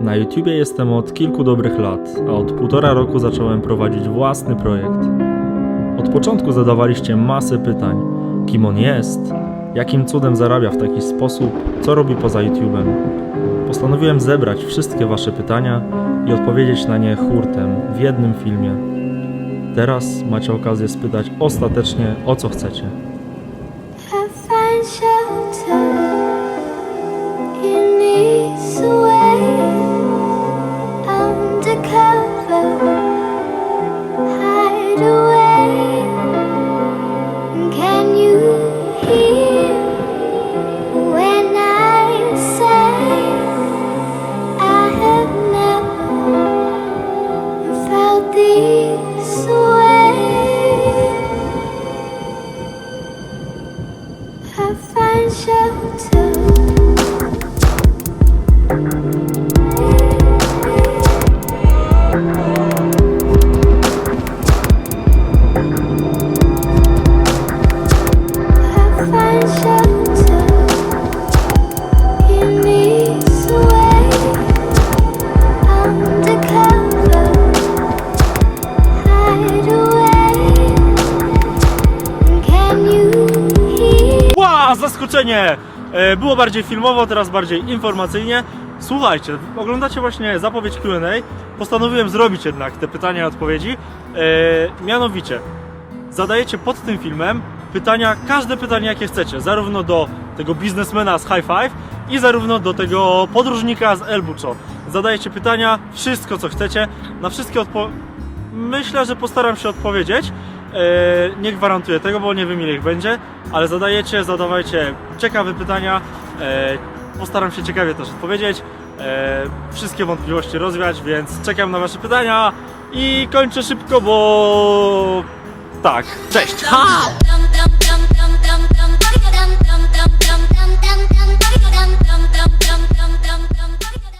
Na YouTubie jestem od kilku dobrych lat, a od półtora roku zacząłem prowadzić własny projekt. Od początku zadawaliście masę pytań: kim on jest, jakim cudem zarabia w taki sposób, co robi poza YouTubem. Postanowiłem zebrać wszystkie Wasze pytania i odpowiedzieć na nie hurtem w jednym filmie. Teraz macie okazję spytać ostatecznie o co chcecie. I find shelter. Ła, zaskoczenie! E, Było bardziej filmowo, teraz bardziej informacyjnie. Słuchajcie, oglądacie właśnie zapowiedź Q&A. Postanowiłem zrobić jednak te pytania i odpowiedzi. E, mianowicie, zadajecie pod tym filmem pytania, każde pytanie jakie chcecie, zarówno do tego biznesmena z High Five i zarówno do tego podróżnika z El Bucho. Zadajecie pytania, wszystko co chcecie, na wszystkie odpo... Myślę, że postaram się odpowiedzieć. E, nie gwarantuję tego, bo nie wiem ile ich będzie, ale zadajecie, zadawajcie ciekawe pytania. E, postaram się ciekawie też odpowiedzieć. E, wszystkie wątpliwości rozwiać, więc czekam na Wasze pytania i kończę szybko, bo tak. Cześć! Ha!